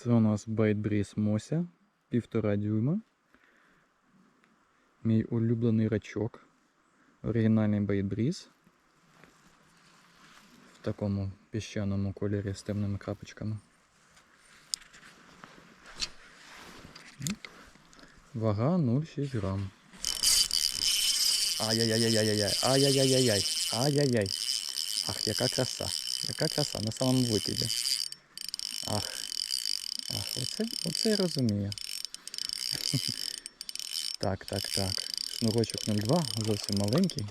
Це у нас Байтбріз Мося, півтора дюйма. Мій улюблений рачок. Оригінальний Байтбріз. В такому піщаному кольорі з темними крапочками. Вага 0,6 грам. Ай-яй-яй-яй-яй-яй. Ай-яй-яй-яй-яй. Ай-яй-яй. Ах, яка краса. Яка краса на самому викиді. Ах. Ах, оце, оце я розумію. Так, так, так. Шнурочок 02, зовсім маленький.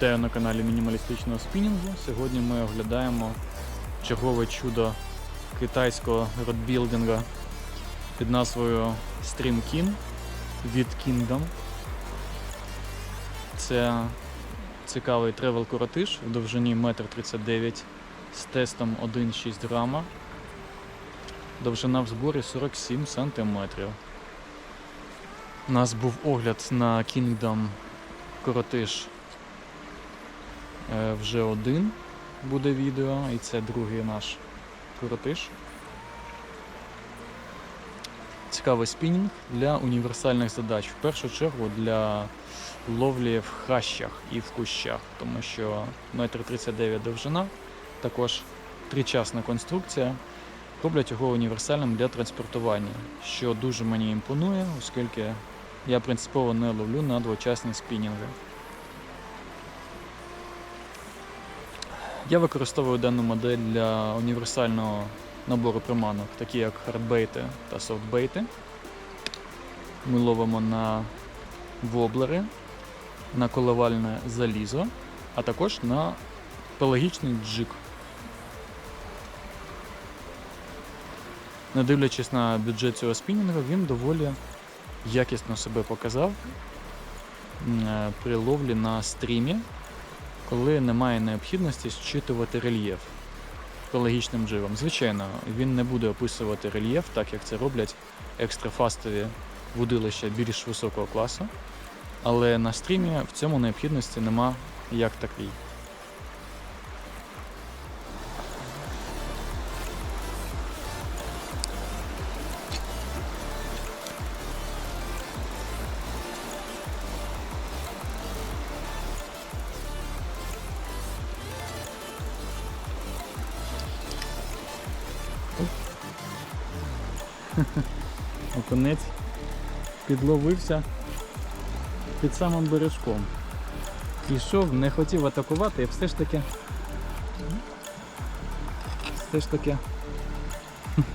Вітаю на каналі мінімалістичного спінінгу. Сьогодні ми оглядаємо чергове чудо китайського родбілдинга під назвою Stream King від Kingdom. Це цікавий тревел коротиш в довжині 1,39 м з тестом 1,6 грама. Довжина в зборі 47 см. У нас був огляд на Kingdom коротиш вже один буде відео, і це другий наш коротиш. Цікавий спінінг для універсальних задач. В першу чергу для ловлі в хащах і в кущах, тому що 1,39 м довжина, також тричасна конструкція, роблять його універсальним для транспортування, що дуже мені імпонує, оскільки я принципово не ловлю на двочасні спінінги. Я використовую дану модель для універсального набору приманок, такі як хардбейти та софтбейти. Ми ловимо на воблери, на коливальне залізо, а також на пелагічний джик. Не дивлячись на бюджет цього спінінгу, він доволі якісно себе показав е, при ловлі на стрімі коли немає необхідності зчитувати рельєф екологічним дживом. Звичайно, він не буде описувати рельєф, так як це роблять екстрафастові вудилища більш високого класу. Але на стрімі в цьому необхідності нема як такий. Окунець підловився під самим бережком. Ішов, не хотів атакувати, і все ж таки. Все ж таки.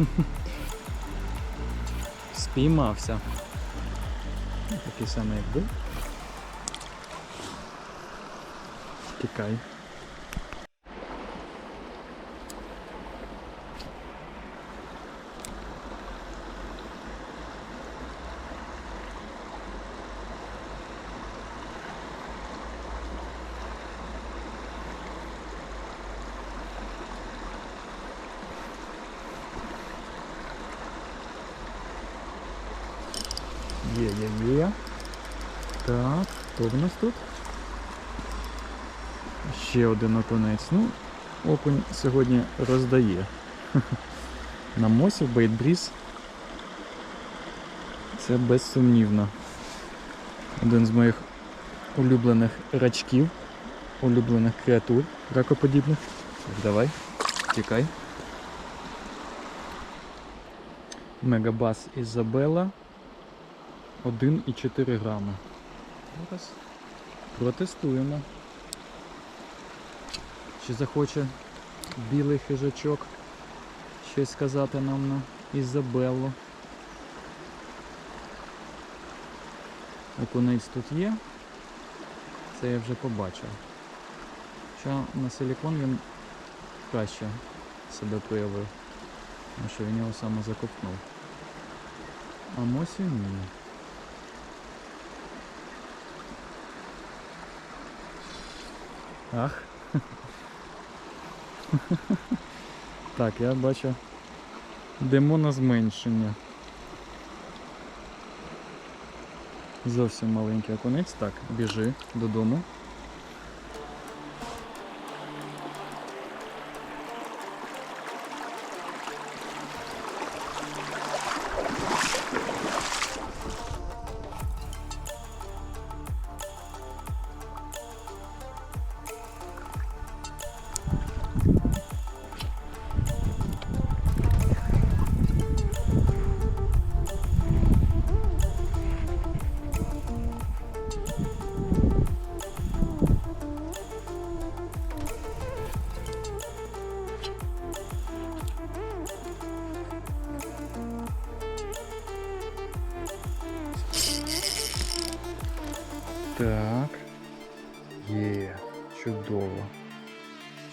Спіймався. Такий самий як був. Тікай. Є, є. Так, хто в нас тут? Ще один окунець. Ну, окунь сьогодні роздає. На мосі бейтбріз Це безсумнівно. Один з моїх улюблених рачків, улюблених креатур ракоподібних. Так, давай, тікай. Мегабас Ізабела 1,4 грами. Зараз протестуємо. Чи захоче білий хижачок щось сказати нам на Ізабеллу? Окунець тут є. Це я вже побачив. Хоча на силікон він краще себе проявив. Тому що він його саме закопнув. А Мосі ні. Ах. Так, я бачу демонозменшення. Зовсім маленький окунець. Так, біжи додому.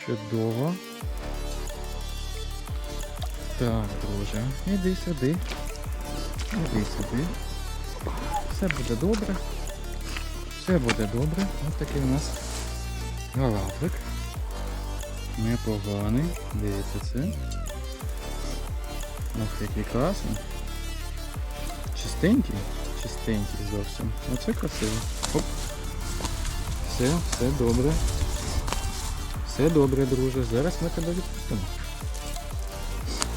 Чудово. Так, друже, іди сюди. Іди сюди. Все буде добре. Все буде добре. Ось такий у нас галафик. Непоганий. Дивіться це. Ох, який красний. Чистенький. Чистенький зовсім. Оце красиво. Оп. Все, все добре. Все добре, друже. Зараз ми тебе відпустимо.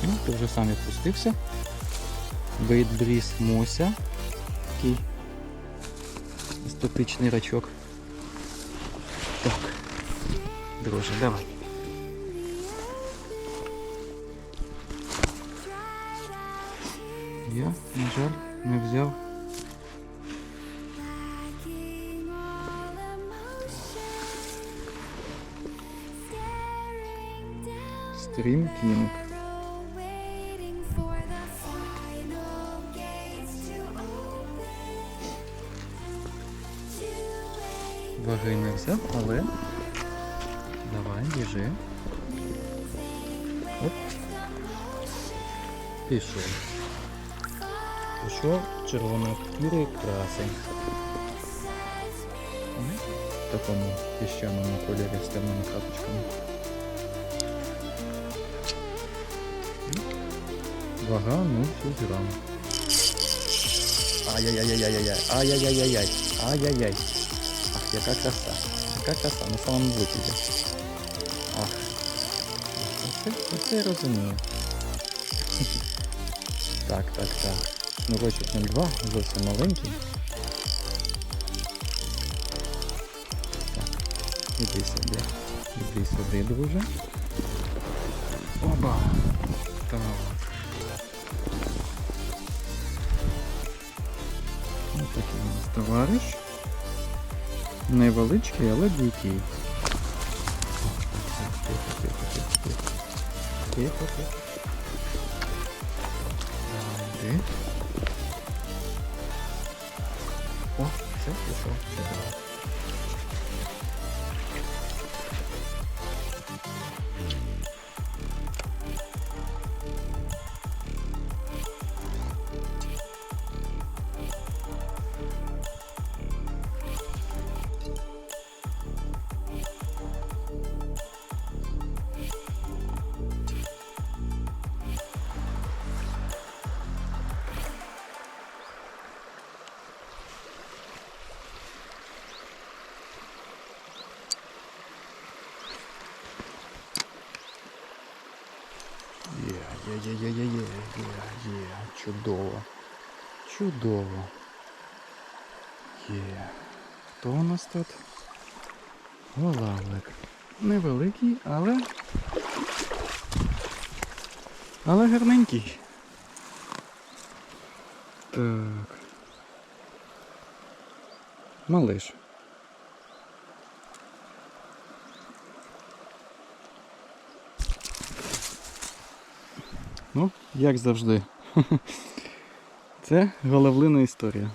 Ну, ти вже сам відпустився. Вейтбріз Мося. Такий естетичний рачок. Так. Друже, давай. Я, на жаль, не взяв. Стрім Кінг. Ваги не взяв, але давай, біжи. Оп. Пішов. Пішов червонокірий красень. В такому піщаному кольорі з темними капочками. Вага 0,6 грам. Ай-яй-яй-яй-яй-яй. Ай-яй-яй-яй-яй. Ай-яй-яй. Ах, яка краса. Яка краса на самому витязі. Ах. Оце, оце я розумію. Так, так, так. Шнурочок 02, зовсім маленький. Так, іди сюди. Іди сюди, друже. Оба. Товариш. Невеличкий, але дикий. О, все, пішов. Чудово. Чудово. Чудово. Є. Хто у нас тут? Голавлик. Невеликий, але. Але гарненький. Так. Малиш. Ну, як завжди. Це головлина історія.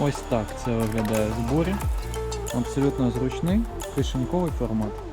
Ось так це виглядає зборі. Абсолютно зручний кишеньковий формат.